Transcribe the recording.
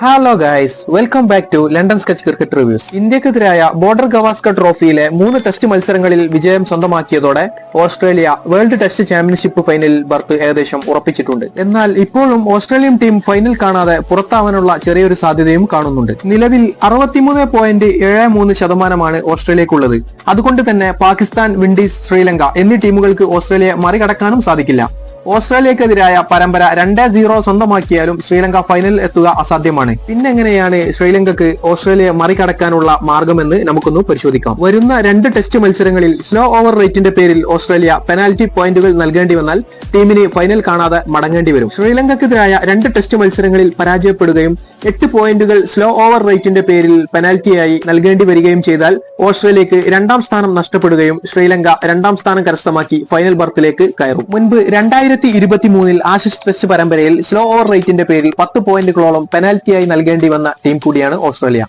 Hello guys welcome back to London Scotch cricket reviews ഇന്ത്യക്കെതിരായ Border Gavaskar ട്രോഫിയിലെ മൂന്ന് test മത്സരങ്ങളിൽ വിജയം സ്വന്തമാക്കിയതോടെ ഓസ്ട്രേലിയ വേൾഡ് ടെസ്റ്റ് ചാമ്പ്യൻഷിപ്പ് ഫൈനലിൽ ബർത്ത് ഏകദേശം ഉറപ്പിച്ചിട്ടുണ്ട്. എന്നാൽ ഇപ്പോഴും ഓസ്ട്രേലിയൻ ടീം ഫൈനൽ കാണാതെ പുറത്താവാനുള്ള ചെറിയൊരു സാധ്യതയും കാണുന്നുണ്ട്. നിലവിൽ അറുപത്തിമൂന്ന് പോയിന്റ് ഏഴ് മൂന്ന് ശതമാനമാണ് ഓസ്ട്രേലിയക്കുള്ളത്. അതുകൊണ്ട് തന്നെ പാകിസ്ഥാൻ വിൻഡീസ് ശ്രീലങ്ക എന്നീ ടീമുകൾക്ക് ഓസ്ട്രേലിയ മറികടക്കാനും സാധിക്കില്ല. ഓസ്ട്രേലിയക്കെതിരായ പരമ്പര രണ്ടേ സീറോ സ്വന്തമാക്കിയാലും ശ്രീലങ്ക ഫൈനലിൽ എത്തുക അസാധ്യമാണ്. പിന്നെങ്ങനെയാണ് ശ്രീലങ്കക്ക് ഓസ്ട്രേലിയ മറികടക്കാനുള്ള മാർഗമെന്ന് നമുക്കൊന്ന് പരിശോധിക്കാം. വരുന്ന രണ്ട് ടെസ്റ്റ് മത്സരങ്ങളിൽ സ്ലോ ഓവർ റേറ്റിന്റെ പേരിൽ ഓസ്ട്രേലിയ പെനാൽറ്റി പോയിന്റുകൾ നൽകേണ്ടി വന്നാൽ ടീമിന് ഫൈനൽ കാണാതെ മടങ്ങേണ്ടി വരും. ശ്രീലങ്കക്കെതിരായ രണ്ട് ടെസ്റ്റ് മത്സരങ്ങളിൽ പരാജയപ്പെടുകയും എട്ട് പോയിന്റുകൾ സ്ലോ ഓവർ റേറ്റിന്റെ പേരിൽ പെനാൽറ്റിയായി നൽകേണ്ടി വരികയും ചെയ്താൽ ഓസ്ട്രേലിയക്ക് രണ്ടാം സ്ഥാനം നഷ്ടപ്പെടുകയും ശ്രീലങ്ക രണ്ടാം സ്ഥാനം കരസ്ഥമാക്കി ഫൈനൽ ബർത്തിലേക്ക് കയറും. മുൻപ് രണ്ടായിരത്തി ഇരുപത്തി മൂന്നിൽ ആശിഷ് ടെസ്റ്റ് പരമ്പരയിൽ സ്ലോ ഓവർ റേറ്റിന്റെ പേരിൽ പത്ത് പോയിന്റുകളോളം പെനാൽറ്റിയായി നൽകേണ്ടി വന്ന ടീം കൂടിയാണ് ഓസ്ട്രേലിയ.